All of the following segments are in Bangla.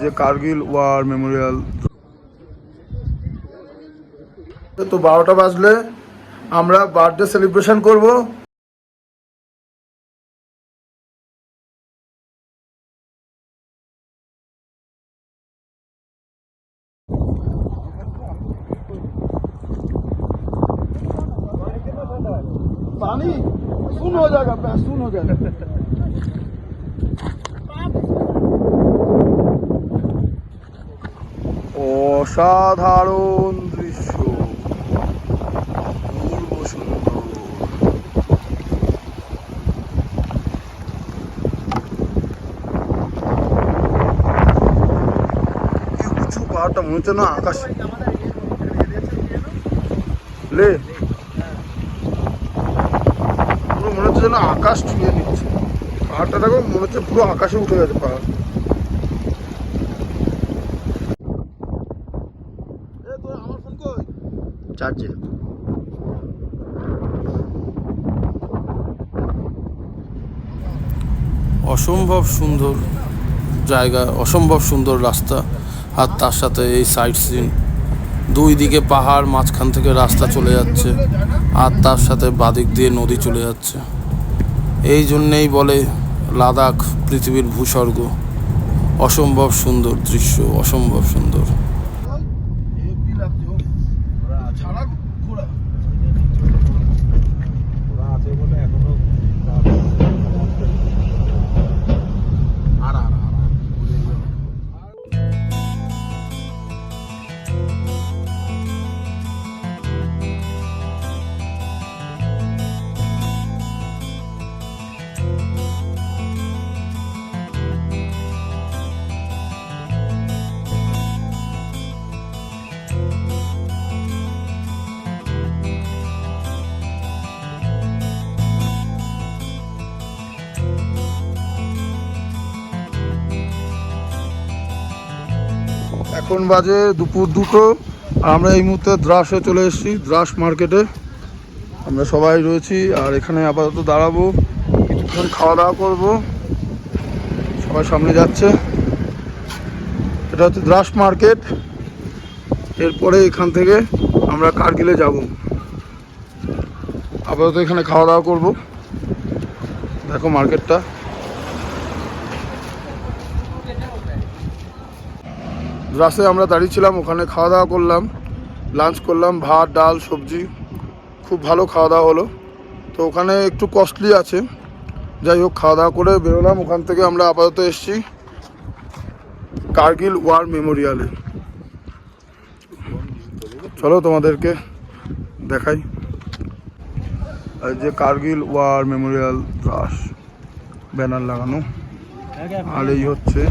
যে কার্গিল ওয়ার মেমোরিয়াল তো বারোটা বাজলে আমরা বার্থডে সেলিব্রেশন করব पानी सुन हो जाएगा पैर सुन हो जाएगा অসাধারণ দৃশ্য। অপূর্ব সুন্দর। কি উঁচু পাহাড়টা মনে হচ্ছে না আকাশ। লে। পুরো মনে হচ্ছে যেন আকাশ ছুঁয়ে নিচ্ছে পাহাড়টা দেখো, মনে হচ্ছে পুরো আকাশে উঠে গেছে পাহাড় আমার ফোন কই চার্জে অসম্ভব সুন্দর জায়গা, অসম্ভব সুন্দর রাস্তা আর তার সাথে এই সাইড সিন দুই দিকে পাহাড়, মাঝখান থেকে রাস্তা চলে যাচ্ছে আর তার সাথে বাদিক দিয়ে নদী চলে যাচ্ছে। এই জন্যেই বলে লাদাখ পৃথিবীর ভূস্বর্গ। অসম্ভব সুন্দর দৃশ্য, অসম্ভব সুন্দর। এখন বাজে দুপুর দুটো আমরা এই মুহূর্তে দ্রাসে চলে এসেছি, দ্রাস মার্কেটে। আমরা সবাই রয়েছি, আর এখানে আপাতত দাঁড়াবো, কিছুক্ষণ খাওয়া দাওয়া করব। সবাই সামনে যাচ্ছে। এটা হচ্ছে দ্রাস মার্কেট। এরপরে এখান থেকে আমরা কার্গিলে যাব। আপাতত এখানে খাওয়া দাওয়া করব। দেখো মার্কেটটা। রাস্তায় আমরা দাঁড়িয়েছিলাম, ওখানে খাওয়া দাওয়া করলাম লাঞ্চ করলাম, ভাত, ডাল, সবজি, খুব ভালো খাওয়া দাওয়া হলো। তো ওখানে একটু কস্টলি আছে। যাই হোক খাওয়া দাওয়া করে বেরোলাম, ওখান থেকে আমরা আপাতত এসেছি কার্গিল ওয়ার মেমোরিয়ালে। চলো তোমাদেরকে দেখাই। আর যে Kargil war memorial Dras banner লাগানো। আর এই হচ্ছে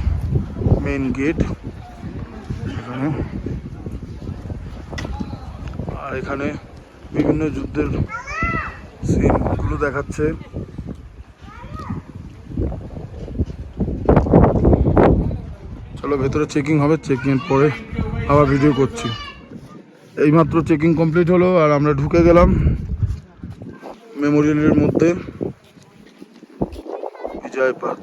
মেন গেট এখানে। আর এখানে বিভিন্ন যুদ্ধের সিনগুলো দেখাচ্ছে। চলো, ভেতরে চেকিং হবে। চেকিং এর পরে আবার ভিডিও করছি। এইমাত্র চেকিং কমপ্লিট হলো আর আমরা ঢুকে গেলাম মেমোরিয়ালের মধ্যে। বিজয়পাত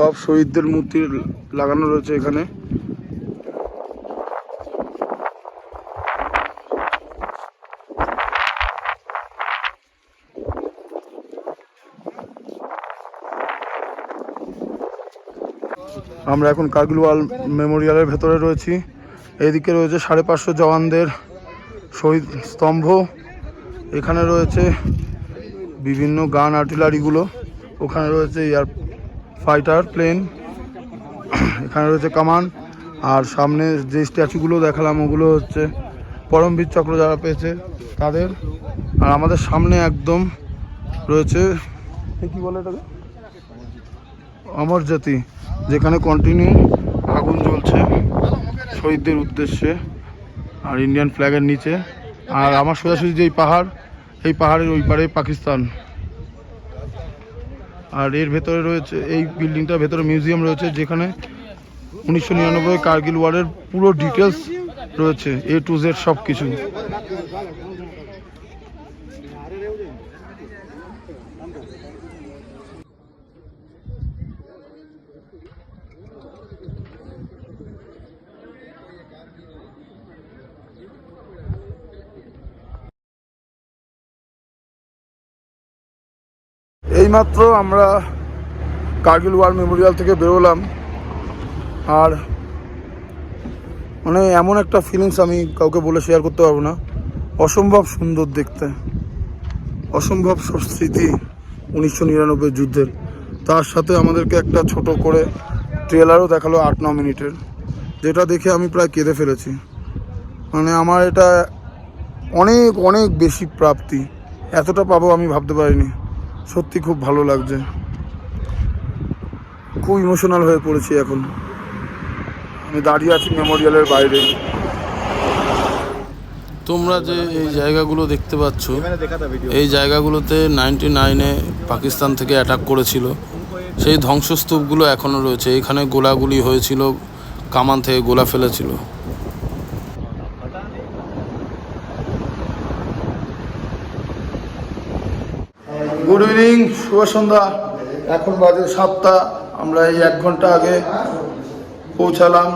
সব শহীদদের মূর্তি লাগানো রয়েছে এখানে। আমরা এখন কার্গিল ওয়াল মেমোরিয়ালের ভেতরে রয়েছি। এদিকে রয়েছে সাড়ে পাঁচশো জওয়ানদের শহীদ স্তম্ভ। এখানে রয়েছে বিভিন্ন গান, আর্টিলারিগুলো। ওখানে রয়েছে এয়ার ফাইটার, প্লেন, এখানে রয়েছে কামান, আর সামনে যে স্ট্যাচুগুলো দেখালাম, ওগুলো হচ্ছে পরমবীর চক্র যারা পেয়েছে তাদের। আর আমাদের সামনে একদম রয়েছে কি বলে এটাকে? অমর জাতি যেখানে কন্টিনিউ আগুন জ্বলছে শহীদদের উদ্দেশ্যে, আর ইন্ডিয়ান ফ্ল্যাগের নিচে। আর আমার সোজাসুজি যেই পাহাড়, এই পাহাড়ের ওই পারে পাকিস্তান। আর এর ভেতরে রয়েছে, এই বিল্ডিংটার ভেতরে মিউজিয়াম রয়েছে, যেখানে উনিশশো নিরানব্বই কার্গিল ওয়ারের পুরো ডিটেলস রয়েছে এ টু জেড সব কিছু এইমাত্র আমরা কার্গিল ওয়ার মেমোরিয়াল থেকে বেরোলাম। আর মানে এমন একটা ফিলিংস আমি কাউকে বলে শেয়ার করতে পারব না। অসম্ভব সুন্দর দেখতে। অসম্ভব সব স্মৃতি উনিশশো নিরানব্বই যুদ্ধের। তার সাথে আমাদেরকে একটা ছোট করে ট্রেলারও দেখাল আট, ন মিনিটের। যেটা দেখে আমি প্রায় কেঁদে ফেলেছি। মানে আমার এটা অনেক অনেক বেশি প্রাপ্তি। এতটা পাবো আমি ভাবতে পারিনি। সত্যি খুব ভালো লাগছে। খুব ইমোশনাল হয়ে পড়েছি এখন। আমি দাঁড়িয়ে আছি মেমোরিয়ালের বাইরে। তোমরা যে এই জায়গাগুলো দেখতে পাচ্ছ এই জায়গাগুলোতে নাইনটি নাইনে পাকিস্তান থেকে অ্যাটাক করেছিল। সেই ধ্বংসস্তূপগুলো এখনও রয়েছে। এখানে গোলাগুলি হয়েছিল কামান থেকে গোলা ফেলেছিল। গুড ইভিনিং শুভ সন্ধ্যা। এখন বাজে সাতটা, আমরা এই এক ঘণ্টা আগে পৌঁছালাম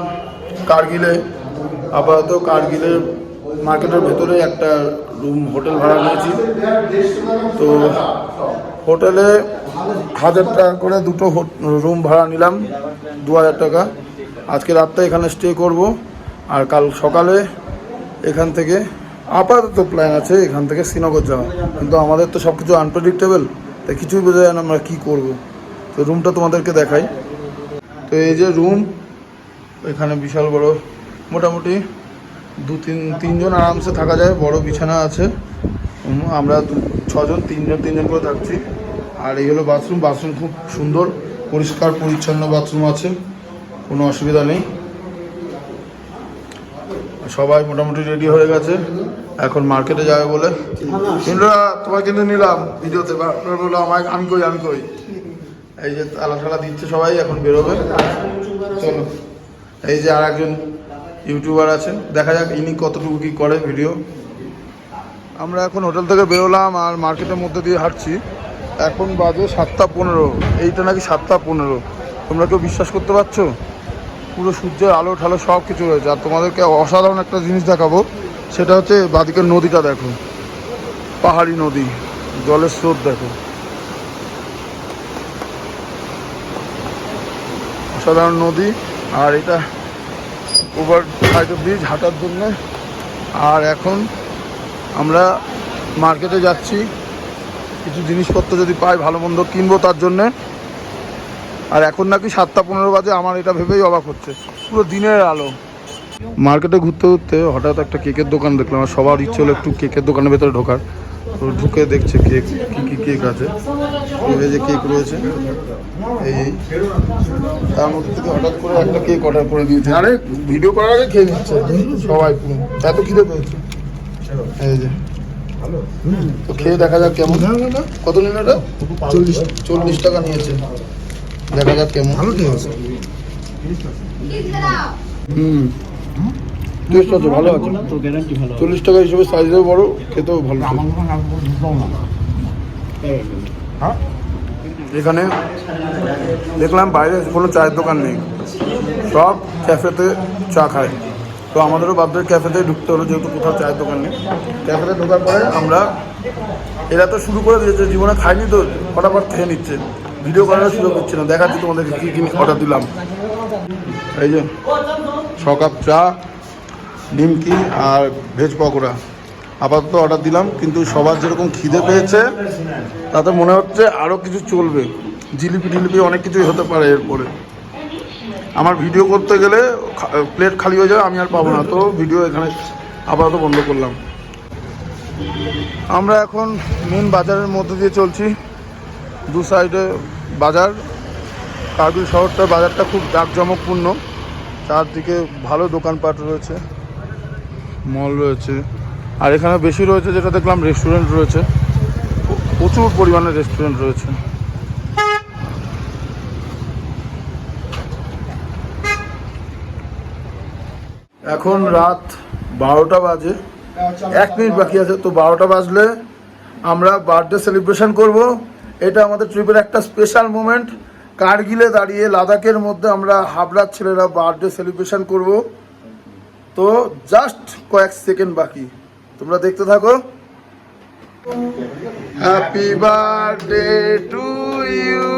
কার্গিলে। আপাতত কার্গিলের মার্কেটের ভেতরে একটা রুম, হোটেল ভাড়া নিয়েছি। তো হোটেলে হাজার টাকা করে দুটো রুম ভাড়া নিলাম, দু হাজার টাকা। আজকে রাতটা এখানে স্টে করব, আর কাল সকালে এখান থেকে আপাতত প্ল্যান আছে এখান থেকে শ্রীনগর যাওয়া কিন্তু আমাদের তো সব কিছু আনপ্রেডিক্টেবল তাই কিছুই বোঝা যায় না আমরা কী করব। তো রুমটা তোমাদেরকে দেখাই। তো এই যে রুম এখানে বিশাল বড়, মোটামুটি দু তিন, তিনজন আরামসে থাকা যায়, বড় বিছানা আছে। আমরা ছজন, তিনজন তিনজন করে থাকছি। আর এই হলো বাথরুম বাথরুম খুব সুন্দর, পরিষ্কার, পরিচ্ছন্ন বাথরুম আছে। কোনো অসুবিধা নেই। সবাই মোটামুটি রেডি হয়ে গেছে। এখন মার্কেটে যাবে বলে। ইন্দ্রা, তোমায় কিন্তু নিলাম ভিডিওতে আমি কই আমি কই? এই যে তালা ঠালা দিচ্ছে সবাই, এখন বেরোবে। চলো। এই যে আর একজন ইউটিউবার আছেন। দেখা যাক ইনি কতটুকু কি করে ভিডিও আমরা এখন হোটেল থেকে বেরোলাম আর মার্কেটের মধ্যে দিয়ে হাঁটছি। এখন বাজে সাতটা পনেরো। এইটা নাকি সাতটা পনেরো। তোমরা কেউ বিশ্বাস করতে পারছ? পুরো সূর্যের আলো ঠালো সব কিছু রয়েছে। আর তোমাদেরকে অসাধারণ একটা জিনিস দেখাবো, সেটা হচ্ছে বাদিকের নদীটা দেখো। পাহাড়ি নদী, জলের স্রোত দেখো। অসাধারণ নদী, আর এটা ওভার সাইড ব্রিজ হাঁটার জন্য। আর এখন আমরা মার্কেটে যাচ্ছি। কিছু জিনিসপত্র যদি পাই, ভালো মন্দ কিনবো তার জন্যে। আর এখন নাকি সাতটা পনেরো বাজে, আমার এটা ভেবেই অবাক হচ্ছে। পুরো দিনের আলো। মার্কেটে ঘুরতে ঘুরতে হঠাৎ একটা কেকের দোকান দেখলাম, আর সবার ইচ্ছে হলো একটু কেকের দোকানের ভেতরে ঢোকার। তো ঢুকে দেখছে কেক, কী কী কেক আছে। এই যে কেক রয়েছে, এই তার মধ্যে থেকে হঠাৎ করে একটা কেক অর্ডার করে দিয়েছে। আরে, ভিডিও করার আগে খেয়ে নিচ্ছে। সবাই এত খিদে পেয়েছে। এই যে। তো খেয়ে দেখা যাক কেমন। কত নিল এটা চল্লিশ চল্লিশ টাকা নিয়েছে। দেখা যাক কেমন। ভালো খেয়েছে হুম। টেস্ট আছে ভালো আছে। চল্লিশ টাকা হিসেবে সাইজেও বড় খেতেও ভালো এখানে দেখলাম বাইরে কোনো চায়ের দোকান নেই। সব ক্যাফেতে চা খায়। তো আমাদেরও বাধ্য হয়ে ক্যাফেতে ঢুকতে হলো যেহেতু কোথাও চায়ের দোকান নেই। ক্যাফেতে ঢোকার পরে আমরা এরা তো শুরু করে দিয়েছে জীবনে খাইনি তো ফটাফট খেয়ে নিচ্ছে। ভিডিও করার সুযোগ করছি না দেখাচ্ছি তোমাদেরকে কী কী অর্ডার দিলাম। এই যে ছ কাপ চা নিমকি আর ভেজ পকোড়া। আপাতত অর্ডার দিলাম, কিন্তু সবার যেরকম খিদে পেয়েছে, তাতে মনে হচ্ছে আরও কিছু চলবে। জিলিপি টিলিপি অনেক কিছুই হতে পারে এরপরে। আমার ভিডিও করতে গেলে প্লেট খালি হয়ে যাবে, আমি আর পাবো না। তো ভিডিও এখানে আপাতত বন্ধ করলাম। আমরা এখন মেন বাজারের মধ্যে দিয়ে চলছি। দু সাইডে বাজার। কার্গিল শহরটার বাজারটা খুব জাঁকজমকপূর্ণ। চারদিকে ভালো দোকানপাট রয়েছে, মল রয়েছে। আর এখানে বেশি রয়েছে যেটা দেখলাম রেস্টুরেন্ট রয়েছে। প্রচুর পরিমাণে রেস্টুরেন্ট রয়েছে। এখন রাত বারোটা বাজে। এক মিনিট বাকি আছে, তো বারোটা বাজলে আমরা বার্থডে সেলিব্রেশন করব। এটা আমাদের ট্রিপের একটা স্পেশাল মোমেন্ট কার্গিলে দাঁড়িয়ে লাদাখের মধ্যে আমরা হাবড়ার ছেলেরা বার্থডে সেলিব্রেশন করব। তো জাস্ট কয়েক সেকেন্ড বাকি। তোমরা দেখতে থাকো। Happy birthday to you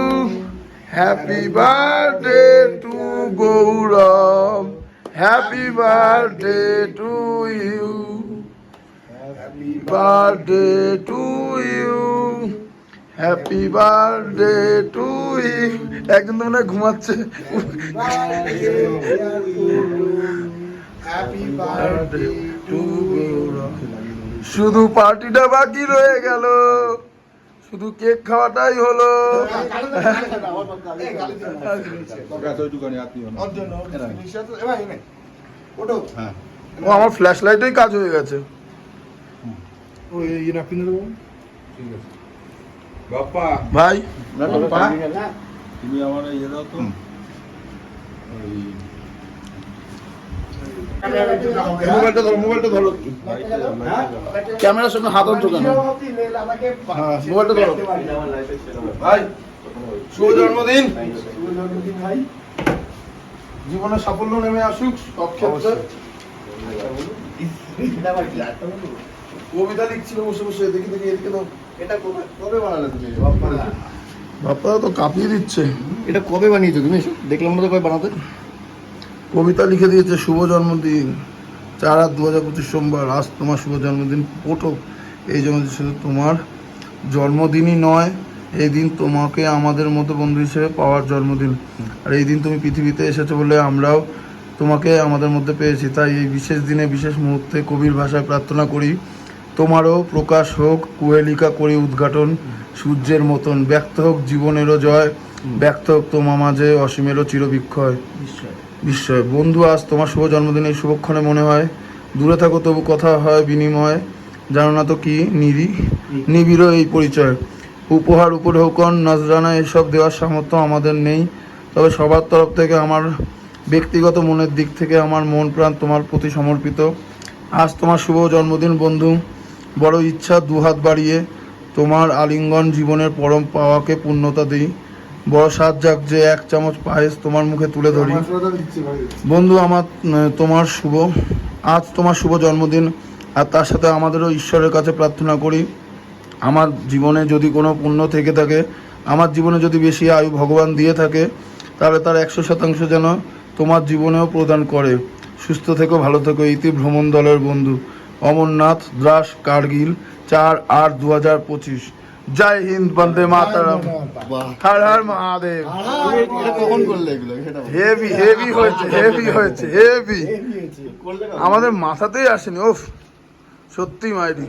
happy birthday to Gaurav happy birthday to you happy birthday to you happy birthday to you একজন তো মনে হয় ঘুমাচ্ছে। Birthday to গৌরব। শুধু পার্টিটা বাকি রয়ে গেল। শুধু কেক খাওয়াটাই হলো। ও আমার ফ্ল্যাশ লাইটেই কাজ হয়ে গেছে। বাপ্পা ভাই। তুমি আমার ইয়ে দাও তো। ওই মোবাইলটা ধরো মোবাইলটা ধরো। ক্যামেরার সামনে হাত অন্ত কেন হ্যাঁ মোবাইলটা ধরো। ভাই শুভ জন্মদিন। জীবনে সাফল্য নেমে আসুক সব ক্ষেত্রে। কবিতা লিখছিল বসে বসে দেখি দেখি এদিকে তো এটা কবে কবে বানালে তুমি বাপ্পা বাপ্পা তো কাঁপিয়ে দিচ্ছে। এটা কবে বানিয়েছো তুমি? এসব? দেখলাম না তো কবে বানাতে। কবিতা লিখে দিয়েছে শুভ জন্মদিন। চার আট দু হাজার পঁচিশ সোমবার আজ তোমার শুভ জন্মদিন। ফটো এই জন্মদিন শুধু তোমার জন্মদিনই নয় এই দিন তোমাকে আমাদের মতো বন্ধু হিসেবে পাওয়ার জন্মদিন। আর এই দিন তুমি পৃথিবীতে এসেছ বলে আমরাও তোমাকে আমাদের মধ্যে পেয়েছি। তাই এই বিশেষ দিনে বিশেষ মুহূর্তে কবির ভাষায় প্রার্থনা করি তোমারও প্রকাশ হোক কুহেলিকা করি উদ্ঘাটন সূর্যের মতন। ব্যক্ত হোক জীবনেরও জয় ব্যক্ত হোক তোমার মাঝে অসীমেরও চিরবিক্ষয়। বিস্ময় বন্ধু আজ তোমার শুভ জন্মদিনের শুভক্ষণে মনে হয়। দূরে থাকো তবু কথা হয় বিনিময়। জানো না তো কি নিরি? নিবিড় এই পরিচয়। উপহার উপরে হোকন নজরানা এসব দেওয়ার সামর্থ্য আমাদের নেই। তবে সবার তরফ থেকে আমার ব্যক্তিগত মনের দিক থেকে আমার মন প্রাণ তোমার প্রতি সমর্পিত। আজ তোমার শুভ জন্মদিন বন্ধু। বড় ইচ্ছা দুহাত বাড়িয়ে তোমার আলিঙ্গন জীবনের পরম পাওয়াকে পূর্ণতা দিই। বড় সাত যাক যে এক চামচ পায়েস তোমার মুখে তুলে ধরি। বন্ধু আমার তোমার শুভ। আজ তোমার শুভ জন্মদিন আর তার সাথে আমাদেরও ঈশ্বরের কাছে প্রার্থনা করি। আমার জীবনে যদি কোনো পুণ্য থেকে থাকে আমার জীবনে যদি বেশি আয়ু ভগবান দিয়ে থাকে তাহলে তার একশো শতাংশ যেন তোমার জীবনেও প্রদান করে। সুস্থ থেকো ভালো থেকো ইতি ভ্রমণ দলের বন্ধু। অমরনাথ দ্রাস কার্গিল চার আট দু হাজার পঁচিশ। জয় হিন্দ বন্দে মাতারাম। হর হর মহাদেব। কখন করলে এগুলো? হেভি হেভি হয়েছে হেভি হয়েছে হেভি আমাদের মাথাতেই আসেনি ওফ সত্যি মাইরি।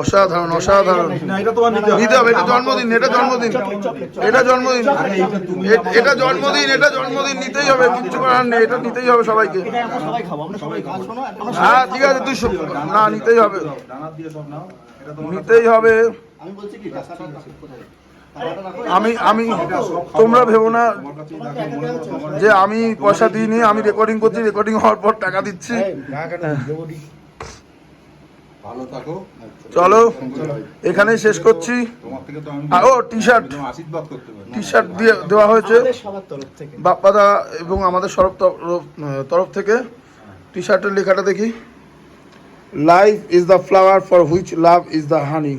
অসাধারণ অসাধারণ। না এটা তোমার নিতে হবে। এটা জন্মদিন এটা জন্মদিন। এটা জন্মদিন। এটা জন্মদিন এটা জন্মদিন নিতেই হবে কিচ্ছু করার নেই এটা নিতেই হবে সবাইকে। হ্যাঁ ঠিক আছে তুই না নিতেই হবে। নিতেই হবে। আমি। আমি আমি তোমরা ভেবো না যে আমি পয়সা দিইনি আমি রেকর্ডিং করছি রেকর্ডিং হওয়ার পর টাকা দিচ্ছি। ভালো থাকো। চলো এখানেই শেষ করছি। তোমার থেকে তো আমি আর ও টি শার্ট টি শার্ট দিয়ে দেওয়া হয়েছে। বাপ্পাদা এবং আমাদের সরব তরফ তরফ থেকে। টি শার্টের লেখাটা দেখি। Life is the flower for which love is the honey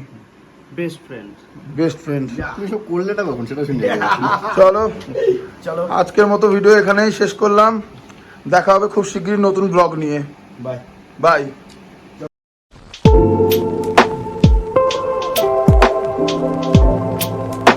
best friend best friend তুমি সব করলেটা কখন সেটা শুনে চলো। চলো। আজকের মতো ভিডিও এখানেই শেষ করলাম। দেখা হবে খুব শীঘ্রই নতুন ব্লগ নিয়ে। Bye bye